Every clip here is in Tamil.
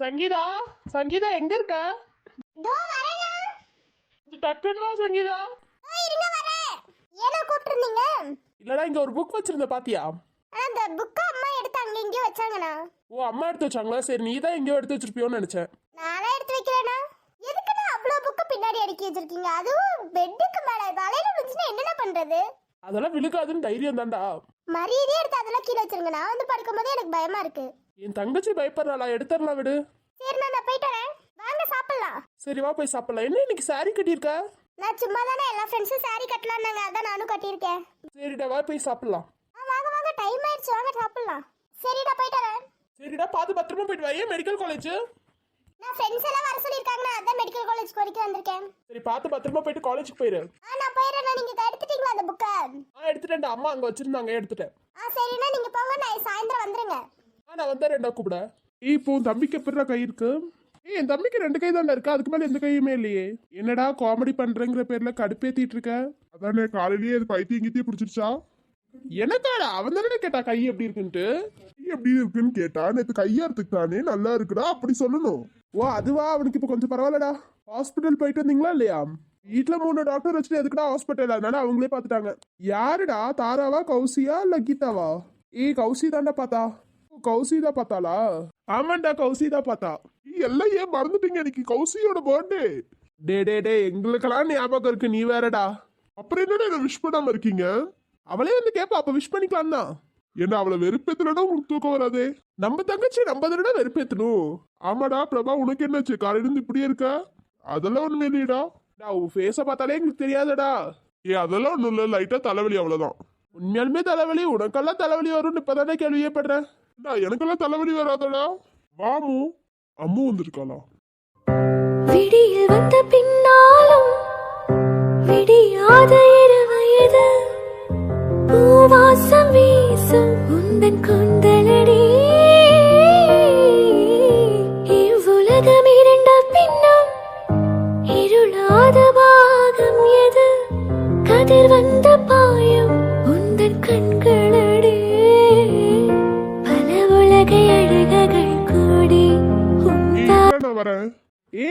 சங்கீதா சங்கீதா எங்க இருக்க? டக்குன்னு சங்கீதா. இல்லடா இங்க ஒரு புக் வச்சிருந்த பாத்தியா? அந்த புக்கை அம்மா எடுத்து அங்க எங்கேயோ வச்சாங்கண்ணா. ஓ அம்மா எடுத்து வச்சாங்களா? சரி நீ தான் எங்கேயோ எடுத்து வச்சிருப்பியோன்னு நினைச்சேன். நானே எடுத்து வைக்கிறேனா எதுக்குண்ணா அவ்வளோ புக்கு பின்னாடி அடுக்கி வச்சிருக்கீங்க? அதுவும் பெட்டுக்கு மேல வலையில விழுந்துச்சுன்னா என்னண்ணா பண்றது? அதெல்லாம் விழுக்காதுன்னு தைரியம் தான்டா. மரியாதையே எடுத்து அதெல்லாம் கீழே வச்சிருங்க. நான் வந்து படுக்கும்போதே எனக்கு பயமா இருக்கு. என் தங்கச்சி பயப்படுறாளா? எடுத்துடலாம் விடு. சரிண்ணா நான் போயிட்டு வரேன். வாங்க சாப்பிடலாம். சரி வா போய் சாப்பிடலாம். என்ன இன்னைக்கு saree கட்டியிருக்க? நான் சும்மா தானே எல்லா ஃப்ரெண்ட்ஸும் saree கட்டலான்னாங்க அதான் நானும் கட்டியிருக்கேன். சரிடா வா போய் சாப்பிடலாம். ஆ வாங்க வாங்க டைம் ஆயிடுச்சு. வாங்க சாப்பிடலாம். சரிடா போயிட்டு வரேன். சரிடா பார்த்து பத்திரமா போயிட்டு வா. ஏன் மெடிக்கல் காலேஜ் நான் ஃப்ரெண்ட்ஸ் எல்லாம் வர சொல்லியிருக்காங்க அதான் மெடிக்கல் காலேஜ் வரைக்கும் வந்திருக்கேன். சரி பார்த்து பத்திரமா போயிட்டு காலேஜுக்கு போயிரு. ஆ நான் போயிடுறேண்ணா. நீங்க இதை எடுத்துட்டீங்களா அந்த புக்கை ஆ எடுத்துட்டேன்டா. அம்மா அங்க வச்சிருந்தாங்க எடுத்துட்டேன். ஆ சரிண்ணா. நீங்க போங்க நான் சாயந்தரம் வந்துருங்க. நான் வந்தா ரெண்டா கூப்பிட? இப்போ உன் தம்பிக்கு எப்படிடா கை இருக்கு? ஏய் என் தம்பிக்கு ரெண்டு கை தானே இருக்கா. அதுக்கு மேல எந்த கையுமே இல்லையே. என்னடா காமெடி பண்றேங்கிற பேர்ல கடுப்பேத்திட்டு இருக்க? அதானே காலையிலேயே அது பைத்தியம் கித்தியம் பிடிச்சிருச்சா? எனக்காடா? அவன் தானே கேட்டா கை எப்படி இருக்குன்ட்டு? நீ எப்படி இருக்குன்னு கேட்டா நேத்து கையாறதுக்கு தானே நல்லா இருக்குடா அப்படி சொல்லணும். ஓ அதுவா? அவனுக்கு இப்போ கொஞ்சம் பரவாயில்லடா. ஹாஸ்பிட்டல் போயிட்டு வந்தீங்களா இல்லையா? வீட்டுல மூணு டாக்டர் வச்சுட்டு எதுக்குடா ஹாஸ்பிட்டல் அதனால அவங்களே பார்த்துட்டாங்க யாருடா? தாராவா? கௌசியா? இல்ல கீதாவா? ஏய் கௌசி தாண்டா பார்த்தா கௌசிதா பார்த்தாளா? ஆமாண்டா கௌசிதா பார்த்தா. நீ எல்லாம் ஏன் மறந்துட்டீங்க இன்னைக்கு? கௌசியோட பர்த்டே டே டே டே எங்களுக்கெல்லாம் ஞாபகம் இருக்கு. நீ வேறடா. அப்புறம் என்னடா என்ன விஷ் பண்ணாம இருக்கீங்க? அவளே வந்து கேப்பா அப்ப விஷ் பண்ணிக்கலாம் தான். என்ன அவளை வெறுப்பேத்துலன்னா உங்களுக்கு தூக்கம் வராதே. நம்ம தங்கச்சி நம்ம தடா வெறுப்பேத்தணும். ஆமாடா பிரபா உனக்கு என்னாச்சு? காலையில இருந்து இப்படியே இருக்க? அதெல்லாம் ஒண்ணுமே இல்லையடா. டா உன் ஃபேஸை பார்த்தாலே எங்களுக்கு தெரியாதடா. ஏ அதெல்லாம் ஒண்ணும் இல்ல. லைட்டா தலைவலி அவ்வளவுதான். உண்மையாலுமே தலைவலி உனக்கெல்லாம் தலைவலி வரும்னு இப்பதானே கேள்வியே படுறேன் நான் எனக்கெல்லாம் தலைவலி வராதடா. வாமு அம்மு வந்திருக்காளா? விடியில் வந்த பின்னாலும் விடியாத இருவயது. பூவாசம் வீசும் உந்தன் கொந்தலடி.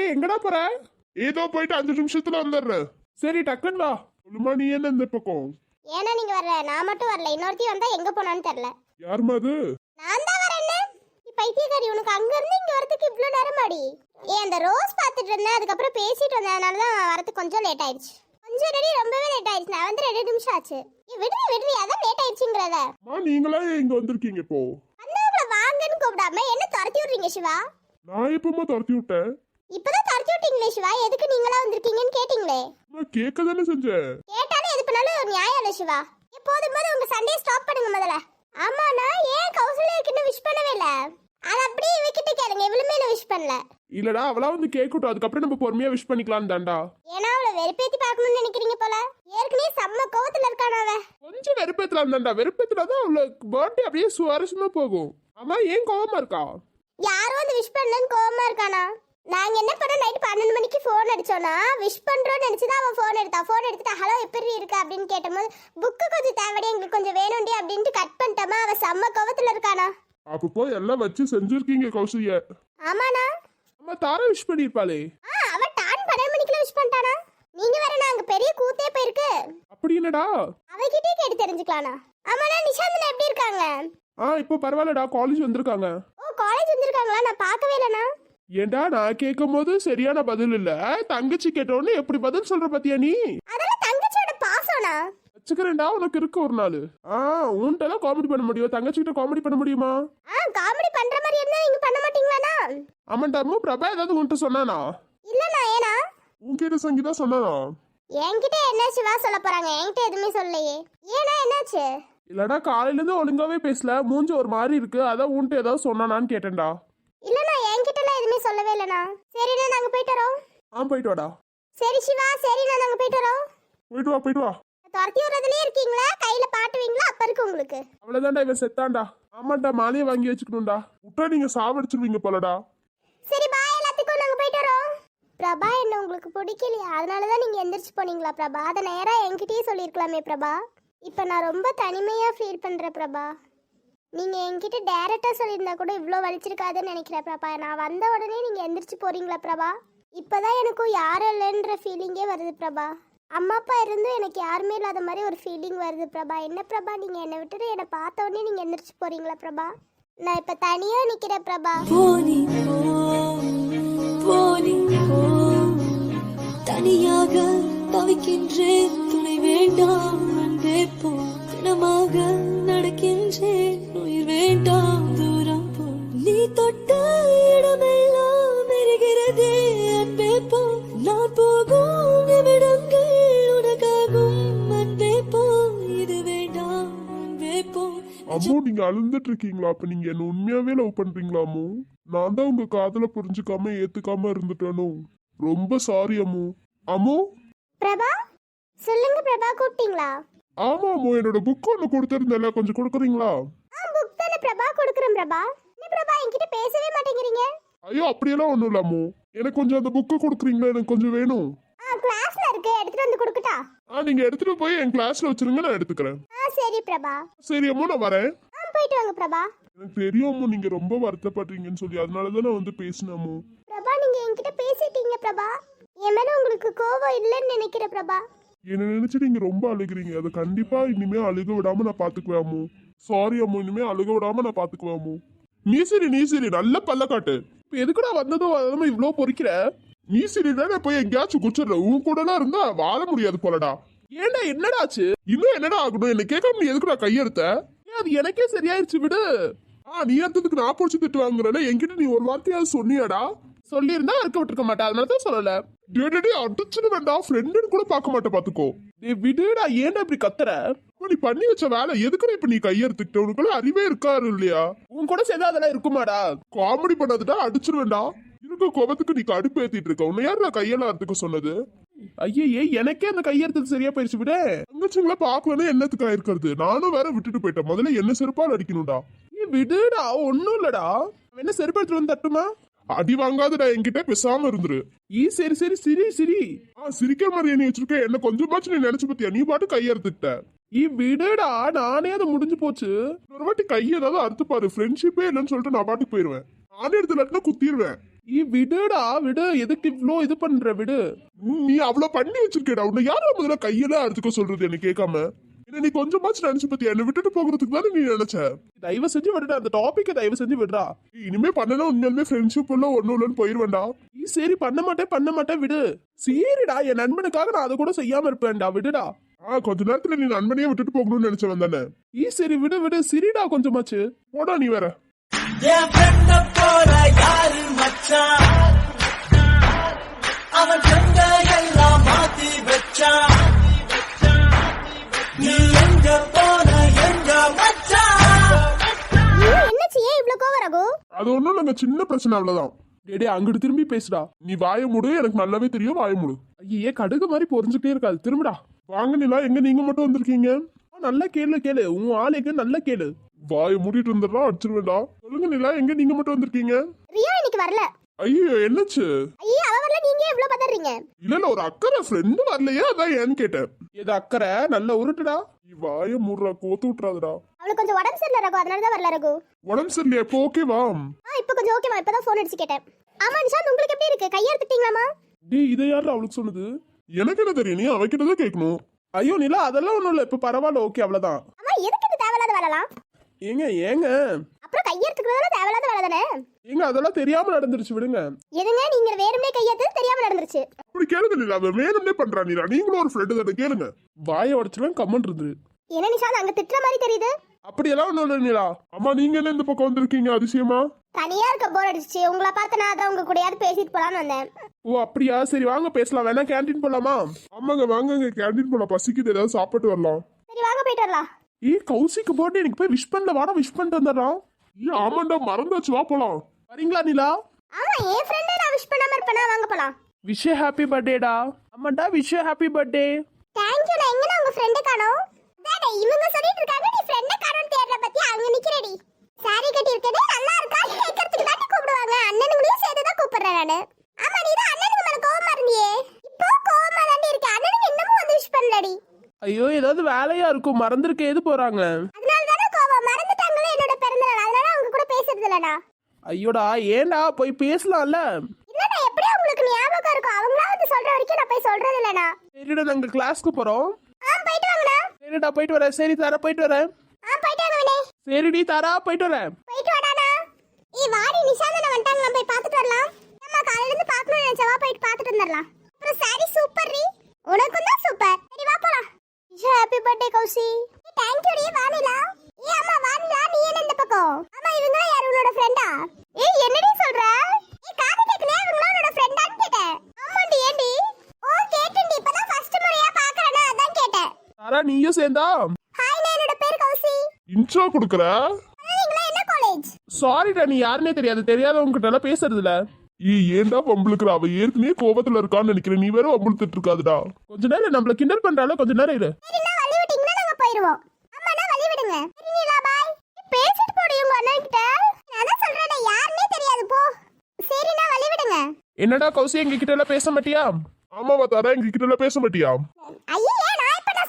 எங்கடா போற? ஏதோ போயிட்டு அஞ்சு நிமிஷத்துல வந்துடுறேன் சரி டக்குன்னு வா. சொல்லுமா நீ என்ன இந்த பக்கம்? ஏன்னா நீங்க வரல நான் மட்டும் வரல. இன்னொருத்தி வந்தா எங்க போனான்னு தெரியல. யாருமா அது? நான் தான் வரேன்னு நீ பைத்தியக்காரி உனக்கு அங்க இருந்து இங்க வரதுக்கு இவ்ளோ நேரமாடி? ஏன் அந்த ரோஸ் பார்த்துட்டு இருந்தேன். அதுக்கப்புறம் பேசிட்டு வந்தேன் அதனால தான் வரதுக்கு கொஞ்சம் லேட் ஆயிடுச்சு. கொஞ்சம் ரெடி ரொம்பவே லேட் ஆயிடுச்சு. நான் வந்து ரெண்டு நிமிஷம் ஆச்சு. விடுறி விடுறி அதான் லேட் ஆயிடுச்சுங்கிறத. அம்மா நீங்களா இங்க வந்திருக்கீங்க இப்போ? அண்ணாவுல வாங்கன்னு கூப்பிடாம என்ன துரத்தி விடுறீங்க சிவா? நான் எப்பமா துரத்தி விட்டேன்? இப்பதான் துரத்தி விட்டீங்களே சிவா. எதுக்கு நீங்களா வந்திருக்கீங்கன்னு கேட்டீங்களே. நான் கேட்க தானே செஞ்சேன் கேட்டாலும் எது பண்ணாலும் ஒரு நியாயம் இல்லை சிவா. எப்போதும் போது உங்க சண்டையை ஸ்டாப் பண்ணுங்க முதல்ல. ஆமாண்ணா ஏன் கௌசல்யாக்கு இன்னும் விஷ் பண்ணவே இல்லை? அது அப்படியே இவகிட்ட கேளுங்க. இவளுமே என்ன விஷ் பண்ணல. இல்லடா அவளா வந்து கேட்கட்டும். அதுக்கப்புறம் நம்ம பொறுமையா விஷ் பண்ணிக்கலாம் தான்டா. ஏன்னா அவளை வெறுப்பேத்தி பார்க்கணும்னு நினைக்கிறீங்க போல. ஏற்கனவே செம்ம கோவத்துல இருக்கான அவ கொஞ்சம் வெறுப்பேத்தலாம் தான்டா. வெறுப்பேத்துலாதான் அவளுக்கு பர்த்டே அப்படியே சுவாரஸ்யமா போகும். ஆமா ஏன் கோவமா இருக்கா? யாரும் வந்து விஷ் பண்ணலன்னு கோவமா இருக்கானா? நாங்க என்ன பண்ண நைட் பன்னெண்டு மணிக்கு ஃபோன் அடிச்சோன்னா விஷ் பண்றோம்னு நினைச்சுதான் அவன் ஃபோன் எடுத்தா ஃபோன் எடுத்துட்டு ஹலோ எப்படி இருக்கு? அப்படின்னு கேட்டபோது புக்கு கொஞ்சம் தேவைடி எங்களுக்கு கொஞ்சம் வேணும்டி அப்படின்ட்டு கட் பண்ணிட்டோமா. அவ செம்ம கோவத்துல இருக்கானா. அப்ப போய் எல்லாம் வச்சு செஞ்சிருக்கீங்க கௌசல்யா. ஆமாண்ணா. அம்மா தாரா விஷ் பண்ணிருப்பாளே. ஆ அவ டான் பன்னெண்டு மணிக்குள்ள விஷ் பண்ணிட்டானா? நீங்க வேற நான் அங்க பெரிய கூத்தே போயிருக்கு. அப்படி என்னடா? அவகிட்டே கேட்டு தெரிஞ்சுக்கலாம்ண்ணா. ஆமாண்ணா நிஷாந்தனா எப்படி இருக்காங்க? ஆ இப்போ பரவாயில்லடா காலேஜ் வந்திருக்காங்க. ஓ காலேஜ் வந்திருக்காங்களா? நான் பார்க்கவே இல்லைண்ணா. ஏன்டா நான் கேட்கும் போது சரியான பதில் இல்ல. தங்கச்சி கேட்டோன்னு எப்படி பதில் சொல்ற பாத்தியா நீ? அதெல்லாம் தங்கச்சியோட பாசம்ண்ணா வச்சுக்கிறேன்டா உனக்கு இருக்கு ஒரு நாள். ஆ உன்கிட்ட காமெடி பண்ண முடியும். தங்கச்சி கிட்ட காமெடி பண்ண முடியுமா? ஆ காமெடி பண்ற மாதிரி இருந்தா நீங்க பண்ண மாட்டீங்களாண்ணா? ஆமாண்டா அம்மா பிரபா ஏதாவது உன்கிட்ட சொன்னானா? இல்லண்ணா ஏனா உன்கிட்ட சங்கீதா சொன்னானா? என்கிட்ட என்ன சிவா சொல்ல போறாங்க? என்கிட்ட எதுவுமே சொல்லலையே. ஏனா என்னாச்சு? இல்லடா காலையில இருந்து ஒழுங்காவே பேசல. மூஞ்சி ஒரு மாதிரி இருக்கு. அதான் உன்கிட்ட ஏதாவது சொன்னானான்னு கேட்டேன்டா. இல்லண்ணா என்கிட்டலாம் எதுவுமே சொல்லவே இல்லைண்ணா. சரிண்ணா நாங்க போயிட்டு வரோம். ஆ போயிட்டு வாடா. சரி சிவா சரிண்ணா நாங்க போயிட்டு வரோம். போயிட்டு வா போயிட்டு வா. துரத்தி விடுறதுலயே இருக்கீங்களா? கையில பாட்டுவீங்களா அப்ப இருக்கு உங்களுக்கு. அவ்வளவுதான்டா இவன் செத்தான்டா. ஆமாண்டா மாலையை வாங்கி வச்சுக்கணும்டா. விட்டா நீங்க சாவடிச்சிருவீங்க போலடா. சரி பாய் எல்லாத்துக்கும் நாங்க போயிட்டு வரோம். பிரபா என்ன உங்களுக்கு பிடிக்கலையா? அதனால தான் நீங்க எந்திரிச்சு போனீங்களா பிரபா? அதை நேரா என்கிட்டயே சொல்லியிருக்கலாமே பிரபா. இப்போ நான் ரொம்ப தனிமையா ஃபீல் பண்றேன் பிரபா. நீங்கள் என்கிட்ட டேரெக்டாக சொல்லியிருந்தா கூட இவ்வளோ வலிச்சிருக்காதுன்னு நினைக்கிறேன் பிரபா. நான் வந்த உடனே நீங்கள் எந்திரிச்சு போகிறீங்களா பிரபா? இப்பதான் எனக்கும் யாரும் இல்லைன்ற ஃபீலிங்கே வருது பிரபா. அம்மா அப்பா இருந்தும் எனக்கு யாருமே இல்லாத மாதிரி ஒரு ஃபீலிங் வருது பிரபா. என்ன பிரபா நீங்கள் என்னை விட்டுட்டு என்னை பார்த்த உடனே நீங்கள் எந்திரிச்சு போகிறீங்களா பிரபா? நான் இப்போ தனியாக நிற்கிறேன் பிரபா. போனி தனியாக தவிக்கின்றேன். துணை வேண்டாம் அன்பே போ தினமாக நடக்கின்றேன் உயிர் வேண்டாம் தூரம் போ. நீ தொட்ட இடமெல்லாம் எரிகிறதே அன்பே போ நான் போகும் நிமிடங்கள் உனக்காகும் அன்பே போ இது வேண்டாம் அன்பே போ அம்மு நீங்க அழுந்துட்டு இருக்கீங்களா? அப்ப நீங்க என்ன உண்மையாவே லவ் பண்றீங்களா அம்மு? நான் தான் உங்க காதல புரிஞ்சுக்காம ஏத்துக்காம இருந்துட்டேனோ? ரொம்ப சாரி அம்மு. அம்மு? பிரபா சொல்லுங்க பிரபா கூப்பிட்டீங்களா? ஆமா அம்மு என்னோட புக் ஒன்று கொடுத்துருந்தேன்ல. கொஞ்சம் கொடுக்குறீங்களா? ஆ புக் தானே பிரபா கொடுக்குறேன் பிரபா. என்ன பிரபா என்கிட்ட பேசவே மாட்டேங்கிறீங்க? ஐயோ அப்படியெல்லாம் ஒன்றும் இல்லை அம்மு. எனக்கு கொஞ்சம் அந்த புக்கு கொடுக்குறீங்களா? எனக்கு கொஞ்சம் வேணும். ஆ கிளாஸ்ல இருக்கு. எடுத்துட்டு வந்து கொடுக்கட்டா? ஆ நீங்க எடுத்துட்டு போய் என் கிளாஸ்ல வச்சிருங்க நான் எடுத்துக்கிறேன். ஆ சரி பிரபா. சரி அம்மு நான் வரேன். ஆ போயிட்டு வாங்க பிரபா. எனக்கு தெரியும் அம்மு நீங்க ரொம்ப வருத்தப்படுறீங்கன்னு சொல்லி. அதனால தான் நான் வந்து பேசினேன் அம்மு. பிரபா நீங்க என்கிட்ட பேசிட்டீங்க பிரபா. என் மேல உங்களுக்கு கோவம் இல்லைன்னு நினைக்கிறேன் பிரபா. என்ன நினைச்சு நீங்க ரொம்ப அழுகுறீங்க. அதை கண்டிப்பா இனிமே அழுக விடாம நான் பாத்துக்குவேன் அம்மு. சாரி அம்மு இனிமே அழுக விடாம நான் பாத்துக்குவேன் அம்மு. நீ சரி நீ சரி நல்ல பல்ல காட்டு. இப்ப எதுக்குடா வந்ததும் வராம இவ்ளோ பொறிக்கிற? நீ சரி தானே போய் எங்கேயாச்சும் குச்சிடுற உன் கூடலாம் இருந்தா வாழ முடியாது போலடா. ஏன்டா என்னடா ஆச்சு? இன்னும் என்னடா ஆகணும்? என்ன கேட்காம நீ எதுக்குடா கையெடுத்த? ஏன் அது எனக்கே சரியாயிருச்சு விடு. ஆ நீ எடுத்ததுக்கு நான் பிடிச்சி திட்டு வாங்குறேன்னா என்கிட்ட நீ ஒரு வார்த்தையாவது சொன்னியாடா. சொல்லியிருந்தா இருக்க விட்டுருக்க மாட்டேன். அதனால தான் சொல்லலை. டே டே, டே அடிச்சுன்னு வேண்டாம் ஃப்ரெண்டுன்னு கூட பார்க்க மாட்டேன் பாத்துக்கோ டேய் விடுடா ஏன்டா இப்படி கத்துற? நீ பண்ணி வச்ச வேலை எதுக்குடா இப்ப நீ கையெடுத்துக்கிட்ட உனக்குள்ள அறிவே இருக்காரு இல்லையா? உன் கூட சேர்ந்து அதெல்லாம் இருக்குமாடா? காமெடி பண்ணாதுடா அடிச்சிருவேன்டா இருக்க கோபத்துக்கு நீ கடுப்பு ஏத்திட்டு இருக்க. உன்னை யார் நான் கையெல்லாம் சொன்னது? ஐயே எனக்கே அந்த கையெழுத்து சரியா போயிருச்சு விடு. தங்கச்சிங்கள பாக்கலன்னா என்னத்துக்கா இருக்கிறது நானும் வேற விட்டுட்டு போயிட்டேன். முதல்ல என்ன செருப்பால் அடிக்கணும்டா. நீ விடுடா ஒன்னும் இல்லடா. என்ன செருப்பு எடுத்துட்டு வந்து தட்டுமா? அடி வாங்காதடா என்கிட்ட பேசாம இருந்துரு. ஈ சரி சரி சிரி சிரி. ஆ சிரிக்கிற மாதிரி நீ வச்சிருக்க. என்ன கொஞ்சமாச்சும் நீ நினைச்சு பத்தியா நீ பாட்டு கையெடுத்துக்கிட்ட ஈ விடுடா. நானே அது முடிஞ்சு போச்சு. ஒரு வாட்டி கையை ஏதாவது அறுத்து பாரு. ஃப்ரெண்ட்ஷிப்பே இல்லைன்னு சொல்லிட்டு நான் பாட்டுக்கு போயிருவேன். நானே எடுத்து இல்லாட்டினா குத்திடுவேன் ஈ விடுடா. விடு. எதுக்கு இவ்ளோ இது பண்ற? விடு. நீ அவ்வளவு பண்ணி வச்சிருக்கேடா. உன்னை யாரும் முதல்ல கையெல்லாம் அறுத்துக்க சொல்றது? என்ன கேட்காம. என்ன நீ கொஞ்சமாச்சும் நினைச்சு பத்தியா என்ன விட்டுட்டு போகிறதுக்கு தானே நீ நினைச்ச? தயவு செஞ்சு விடுடா அந்த டாபிக்கை தயவு செஞ்சு விடுறா இனிமே பண்ணனா உண்மையாலுமே ஃப்ரெண்ட்ஷிப் எல்லாம் ஒன்றும் இல்லைன்னு போயிருவேன்டா. ஈ சரி பண்ண மாட்டேன் பண்ண மாட்டேன் விடு. சரிடா என் நண்பனுக்காக நான் அதை கூட செய்யாம இருப்பேன்டா விடுடா. ஆ கொஞ்ச நேரத்துல நீ நண்பனையே விட்டுட்டு போகணும்னு நினைச்சவன் தானே. ஈ சரி விடு விடு. சிரிடா கொஞ்சமாச்சு. போடா நீ வேற. என் ஃப்ரெண்ட போல யாரு மச்சான் அவன் எல்லாம் மாத்தி வச்சான் நீ எங்க போன எங்க மச்சான் ஏன் என்னாச்சு? ஏன் இவ்வளோ கோவம் ரகு? அது ஒன்றும் இல்லைங்க. சின்ன பிரச்சனை அவ்வளவுதான். டேய் டேய், அங்கிட்டு திரும்பி பேசுடா. நீ வாய மூடு எனக்கு நல்லாவே தெரியும் வாய மூடு. ஐயே கடுகு மாதிரி பொறிஞ்சுட்டே இருக்காது. திரும்புடா. வாங்க நிலா எங்க நீங்க மட்டும் வந்திருக்கீங்க? ஆ, நல்லா கேளு கேளு. உன் ஆள் எங்க? நல்லா கேளு. வாய மூடிட்டு வந்துடுறா அடிச்சிருவேண்டா சொல்லுங்க நிலா எங்க நீங்க மட்டும் வந்திருக்கீங்க? ரியா இன்னைக்கு வரல. ஐயோ என்னாச்சு? ஐயே அவ வரல நீங்க ஏன் இவ்வளோ பதறீங்க? இல்ல இல்ல ஒரு அக்கறை ஃப்ரெண்டு வரலையா அதான் ஏன்னு கேட்டேன். இது அக்கறை? நல்ல உருட்டுடா. வாய மூடுறா கோத்து விட்டுறாதடா. அவளுக்கு கொஞ்சம் உடம்பு சரியில்லை ரகு. அதனால தான் வரல ரகு. உடம்பு சரியில்லையா? இப்போ ஓகேவா ஆ இப்போ கொஞ்சம் ஓகேமா இப்பதான் ஃபோன் அடிச்சு கேட்டேன். ஆமா நிஷாந்த் உங்களுக்கு எப்படி இருக்கு? கையெடுத்துட்டீங்களாமா டேய் இதை யாரு அவளுக்கு சொன்னது? எனக்கு என்ன தெரியும்? நீ அவகிட்ட தான் கேட்கணும். ஐயோ நிலா அதெல்லாம் ஒண்ணும் இல்ல. இப்ப பரவாயில்ல ஓகே அவ்வளவுதான். அம்மா எதுக்கு இது தேவையில்லாத வேலைலாம்? ஏங்க ஏங்க. அப்புறம் கையெடுத்துக்கிறதால தேவையில்லாத வேலை தானே ஏங்க அதெல்லாம் தெரியாம நடந்துருச்சு விடுங்க. எதுங்க நீங்க வேணும்னே கையெடுத்து தெரியாம நடந்துருச்சு. அப்படி கேளுங்க நீலா அவன் வேணும்னே பண்றா நீலா. நீங்களும் ஒரு ஃப்ரெண்டு தானே கேளுங்க. வாயை உடச்சுலாம் கம்மன் இருந்துரு. என்ன நிஷாந்த் அங்க திட்டுற மாதிரி தெரியுது? அப்படியெல்லாம் ஒண்ணும் இல்லை நிலா. அம்மா நீங்க என்ன இந்த பக்கம் வந்திருக்கீங்க அதிசயமா? தனியா இருக்க போர் அடிச்சு உங்களை பார்த்து நான் அதான் உங்க கூடயாவது பேசிட்டு போலான்னு வந்தேன். ஓ அப்படியா? சரி வாங்க பேசலாம். வேணா கேண்டீன் போலாமா? ஆமாங்க வாங்கங்க. கேண்டீன் போல பசிக்குது ஏதாவது சாப்பிட்டு வரலாம். சரி வாங்க போயிட்டு வரலாம். ஏ கௌசிக்கு போட்டு எனக்கு போய் விஷ் பண்ணல. வாடா விஷ் பண்ணிட்டு வந்துடுறான் ஏ ஆமாண்டா மறந்தாச்சு வா போலாம். வரீங்களா நிலா? ஆமா என் ஃப்ரெண்டை நான் விஷ் பண்ணாம இருப்பேனா? வாங்க போலாம். விஷ் ஹாப்பி பர்த்டேடா ஆமாண்டா விஷ் ஹாப்பி பர்த்டே தேங்க்யூ நான் எங்க உங்க ஃப்ரெண்டை காணோம்? டேடே இவங்க சொல்லிட்டு இருக்காங்க நீ ஃப்ரெண்டை காணோம் தேடுற பத்தி அங்க நிக்கிறடி. சாரி கட்டி இருக்கதே நல்லா இருக்கா? கேட்கறதுக்கு தான் கூப்பிடுவாங்க. அண்ணனுங்களையும் சேர்த்து தான் கூப்பிடுறேன் நானு. ஆமா நீ தான் அண்ணனுக்கு மேல கோவமா இருந்தியே. இப்போ கோவமா தாண்டி இருக்க அண்ணனுக்கு இன்னமும் வந்து விஷ் பண்ணலடி. ஐயோ ஏதாவது வேலையா இருக்கும் மறந்துருக்க எது போறாங்க அதனால தானே கோவம் மறந்துட்டாங்களே என்னோட இல்லடா ஐயோடா ஏன்டா? போய் பேசலாம்ல. இல்லடா எப்படியும் உங்களுக்கு ஞாபகம் இருக்கும்? அவங்களா வந்து சொல்ற வரைக்கும் நான் போய் சொல்றது இல்லடா சரிடா நாங்க கிளாஸ்க்கு போறோம். ஆ போயிட்டு வாங்கடா. சரிடா போயிட்டு வரேன். சரி தாரா போயிட்டு வரேன். ஆ போயிட்டு வாங்க வினய். சரிடி தாரா போயிட்டு வரேன். போயிட்டு வாடாடா. ஏய் வாடி நிஷாந்தன வந்துட்டாங்க? நம்ம போய் பார்த்துட்டு வரலாம். அம்மா காலையில இருந்து பார்க்கணும்னு நினைச்சவா போயிட்டு பார்த்துட்டு வந்துடலாம். அப்புறம் சாரி சூப்பர் ரீ உனக்கும் தான் சூப்பர் சரி வா போலாம். Nisha happy birthday Kousi thank you D வானிலா ஏய் அம்மா வானிலா நீ என்ன இந்த பக்கம் அம்மா இவங்க யார் உன்னோட ஃப்ரெண்டா ஏய் என்னடி சொல்ற ஏய் காது கேக்கலையா இவங்க உன்னோட ஃப்ரெண்டான்னு கேட்டேன் ஆமாண்டி ஏண்டி ஓ கேட்டேன்டி இப்பதான் ஃபர்ஸ்ட் முறையா பார்க்கறேனா அதான் கேட்டேன் தாரா நீயும் சேர்ந்தா இன்ட்ரோ கொடுக்குற? சாரிடா நீ யாருன்னே தெரியாது. தெரியாதவங்க கிட்ட எல்லாம் பேசுறது இல்ல ஈ ஏன்டா வம்புழுக்குற? அவ ஏற்கனவே கோபத்துல இருக்கான்னு நினைக்கிறேன். நீ வேற வம்புழுத்துட்டு இருக்காதுடா கொஞ்ச நேரம் நம்மள கிண்டல் பண்றால கொஞ்ச நேரம் இரு. என்னடா கௌசி எங்க கிட்ட எல்லாம் பேச மாட்டியா? ஆமாவா தாரா. எங்க கிட்ட எல்லாம் பேச மாட்டியா? ஐயே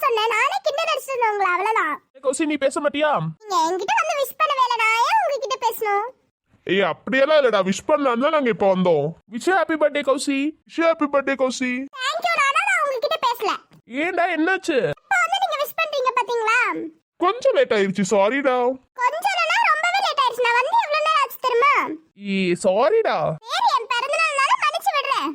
சொன்னேன். நானே கிண்டல் அடிச்சிருந்தேன் உங்களை அவ்வளவுதான். ஏ, கௌசி நீ பேச மாட்டியா? நீங்க என்கிட்ட வந்து விஷ் பண்ண வேலை நான் ஏன் உங்ககிட்ட பேசணும்? ஏய் அப்படியெல்லாம் இல்லடா. விஷ் பண்ணலாம் தான் நாங்க இப்ப வந்தோம். Wish happy birthday Kousi. Wish happy birthday Kousi. Thank you ஆனா நான் உங்ககிட்ட பேசல. ஏன்டா என்னாச்சு? இப்போ வந்து நீங்க விஷ் பண்றீங்க பாத்தீங்களா? கொஞ்சம் லேட் ஆயிருச்சு. சாரிடா கொஞ்சம் இல்லைன்னா ரொம்பவே லேட் ஆயிடுச்சு நான் வந்து எவ்வளவு நேரம் ஆச்சு தெரியுமா? ஈ சாரிடா சரி என் பிறந்த நாள்னால மன்னிச்சு விடுறேன்.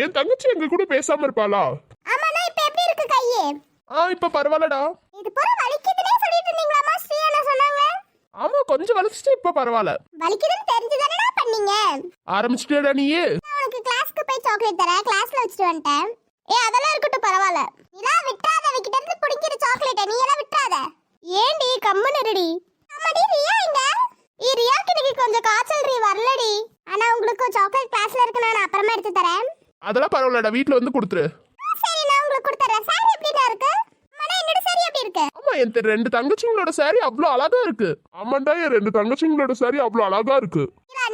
என் தங்கச்சி எங்க கூட பேசாம இருப்பாளா ஆமாண்ணா இப்ப எப்படி இருக்கு கையே ஆ இப்ப பரவாயில்லடா. இது பூரா வலிக்குதுன்னே சொல்லிட்டு இருந்தீங்களாமா ஸ்ரீ என்ன சொன்னாங்க. ஆமா கொஞ்சம் வலிச்சுட்டு இப்ப பரவாயில்ல. வலிக்குதுன்னு தெரிஞ்சுதானடா பண்ணீங்க? ஆரம்பிச்சிட்டேடா நீயே? நான் உனக்கு கிளாஸ்க்கு போய் சாக்லேட் தரேன். கிளாஸ்ல வச்சுட்டு வந்துட்டேன். ஏ அதெல்லாம் இருக்கட்டும் பரவாயில்ல. நிலா விட்டுறாத அவகிட்ட இருந்து பிடிக்கிற சாக்லேட்டை நீ எல்லாம் விட்டுறாத ஏண்டி கம்மன் இருடி. ஆமாடி ரியா எங்க? ஏ ரியாக்கு இன்னைக்கு கொஞ்சம் காய்ச்சல் ரீ வரலடி. ஆனா உங்களுக்கு சாக்லேட் கிளாஸ்ல இருக்கு நான் அப்புறமா எடுத்து தரேன். அதெல்லாம் பரவாயில்லடா. வீட்ல வந்து கொடுத்துரு. உங்களுக்கு கொடுத்துறேன் சாரி எப்படிடா இருக்கு? மன என்னோட சாரி எப்படி இருக்கு? ஆமா என் ரெண்டு தங்கச்சிங்களோட saree அவ்வளோ அழகா இருக்கு. ஆமாண்டா என் ரெண்டு தங்கச்சிங்களோட சாரி அவ்வளவு அழகா இருக்கு.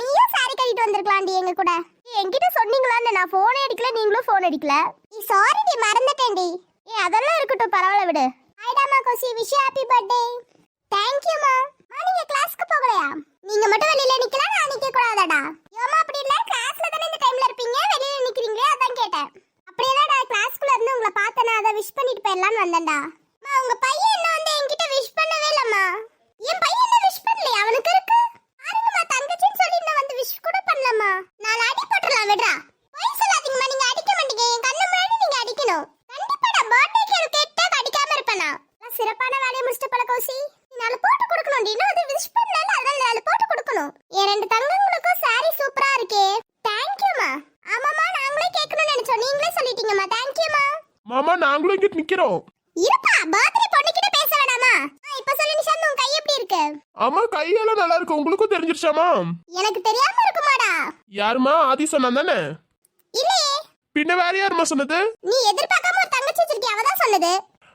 நீயும் சாரி கட்டிட்டு வந்திருக்கலாம்டி எங்க கூட. என்கிட்ட சொன்னீங்களான்னு நான் போனே அடிக்கல நீங்களும் போன் அடிக்கல. நீ சாரி டி மறந்துட்டேன்டி. ஏ அதெல்லாம் இருக்கட்டும் பரவாயில்ல விடு. ஹாய்டாமா Kosi. Wish happy birthday thank you மா நீங்க கிளாஸ்க்கு போகலையா? நீங்க மட்டும் வெளியில நிக்கலாம் நான் நிக்க கூடாதாடா யோமா அப்படி இல்ல? கிளாஸ்ல தானே இந்த டைம்ல இருப்பீங்க? வெளியில நிக்கிறீங்களே அதான் கேட்டேன். அப்படியே தான் கிளாஸ்க்குள்ள இருந்து உங்களை பார்த்தேனா அதை விஷ் பண்ணிட்டு போயிடலாம்னு வந்தேன்டா. உங்க பையன் என்ன வந்து என்கிட்ட விஷ் பண்ணவே இல்லம்மா என் பையன் என்ன விஷ் பண்ணலையா அவனுக்கு இருக்கு பாருங்கம்மா தங்கச்சின்னு சொல்லி நான் வந்து விஷ் கூட பண்ணலம்மா நாலு அடி போட்டுடலாம் விடுறா போய் சொல்லாதீங்கம்மா நீங்க அடிக்க மாட்டீங்க என் கண்ணு முன்னாடி நீங்க அடிக்கணும் கண்டிப்பாடா பர்த்டேக்கு எனக்கு கேட்டா அடிக்காம இருப்பேனா நான் சிறப்பான வேலையை முடிச்சிட்டு பல கௌசி நீ நாலு போட்டு கொடுக்கணும் இன்னும் அது விஷ் பண்ணல அதனால நாலு போட்டு கொடுக்கணும் என் ரெண்டு தங்கங்களுக்கும் சாரி சூப்பரா இருக்கே தேங்க்யூமா ஆமாம்மா நாங்களே கேட்கணும்னு நினைச்சோம் நீங்களே சொல்லிட்டீங்கம்மா தேங்க்யூமா மாமா நாங்களும் இங்கிட்டு நிக்கிறோம் இருப்பா பர்த்டே பொண்ணுகிட்ட பேச வேணாமா? இப்ப சொல்லு நிஷாந்த் உன் கை எப்படி இருக்கு? ஆமா கையெல்லாம் நல்லா இருக்கு. உங்களுக்கும் தெரிஞ்சிருச்சாமா எனக்கு தெரியாம இருக்குமாடா. யாருமா ஆதி சொன்னான் தானே? இல்லையே. பின்ன வேற யாருமா சொன்னது? நீ எதிர்பார்க்காம ஒரு தங்கச்சி வச்சிருக்கிய? அவ தான் சொன்னது.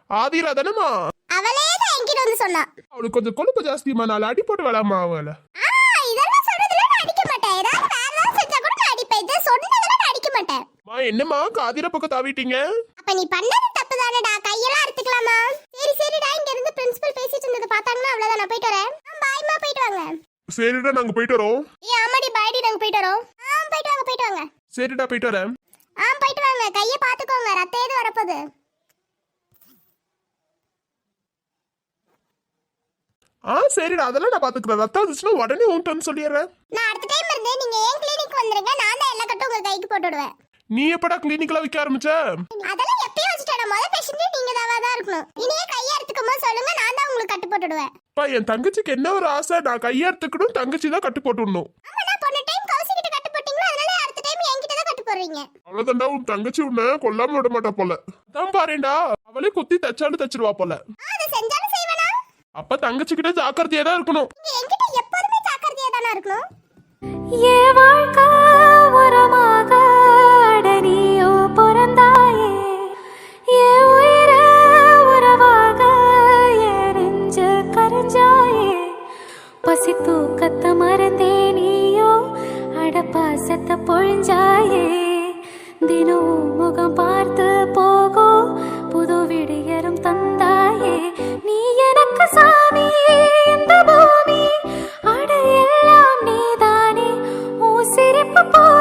ஆதிரா தானேமா அவளே தான் என்கிட்ட வந்து சொன்னா. அவளுக்கு கொஞ்சம் கொழுப்பு ஜாஸ்திமா நாலு அடி போட்டு விளாமா அவளை? ஆ இதெல்லாம் சொல்றதுல நான் அடிக்க மாட்டேன். ஏதாவது வேற ஏதாவது செஞ்சா கூட நான் அடிப்பேன். இது சொன்னதுல நான் அடிக்க மாட்டேன். மா என்னம்மா? காதிர பக்கம் தாவிட்டீங்க? அப்ப நீ பண்ணது தப்பு தானடா கையெல்லாம் அறுத்துக்கலாமா சரி சரிடா இங்க இருந்து பிரின்சிபல் பேசிட்டு இருந்தது பார்த்தாங்கன்னா அவ்வளவுதான் நான் போயிட்டு வரேன் ஆ, பாய்மா போயிட்டு வாங்க சரிடா நாங்க போயிட்டு வரோம். ஏ ஆமாடி பாய்டி நாங்க போயிட்டு வரோம். ஆ போயிட்டு வாங்க போயிட்டு வாங்க. சரிடா போயிட்டு வரேன். ஆ போயிட்டு வாங்க. கையை பாத்துக்கோங்க ரத்தம் எது வரப்போகுது. ஆ சரிடா அதெல்லாம் நான் பாத்துக்கிறேன் ரத்தம் வந்துச்சுன்னா உடனே உன்ட்டு சொல்லிடுறேன். நான் அடுத்த டைம் இருந்து நீங்க ஏன் கிளினிக் வந்துருங்க? நான் தான் எல்லா கட்டும் உங்க கைக்கு போட்டு விடுவேன். நீ எப்படா கிளினிக்ல வைக்க ஆரம்பிச்ச? அதெல்லாம் எப்பயும் வச்சுட்டேன் முத பேஷண்ட் நீங்க தான் தான் இருக்கணும். இனியே கையை எடுத்துக்கும் சொல்லுங்க நான் தான் உங்களுக்கு கட்டு போட்டு விடுவேன். அப்பா என் தங்கச்சிக்கு என்ன ஒரு ஆசை? நான் கையெடுத்துக்கணும் தங்கச்சி தான் கட்டு போட்டு விடணும் ஆமா நான் போன டைம் கௌசி கிட்ட கட்டு போட்டீங்களா? அதனால அடுத்த டைம் என்கிட்ட தான் கட்டு போடுறீங்க. அவ்வளவுதான்டா உன் தங்கச்சி உன்னை கொல்லாம விட மாட்டா போல. அதான் பாருடா அவளே குத்தி தச்சாலும் தச்சிருவா போல. ஆ அதை செஞ்சாலும் செய்வேனா அப்ப தங்கச்சி கிட்ட ஜாக்கிரதையா தான் இருக்கணும். என்கிட்ட எப்போதுமே ஜாக்கிரதையா தானே இருக்கணும்? என் வாழ்க்கை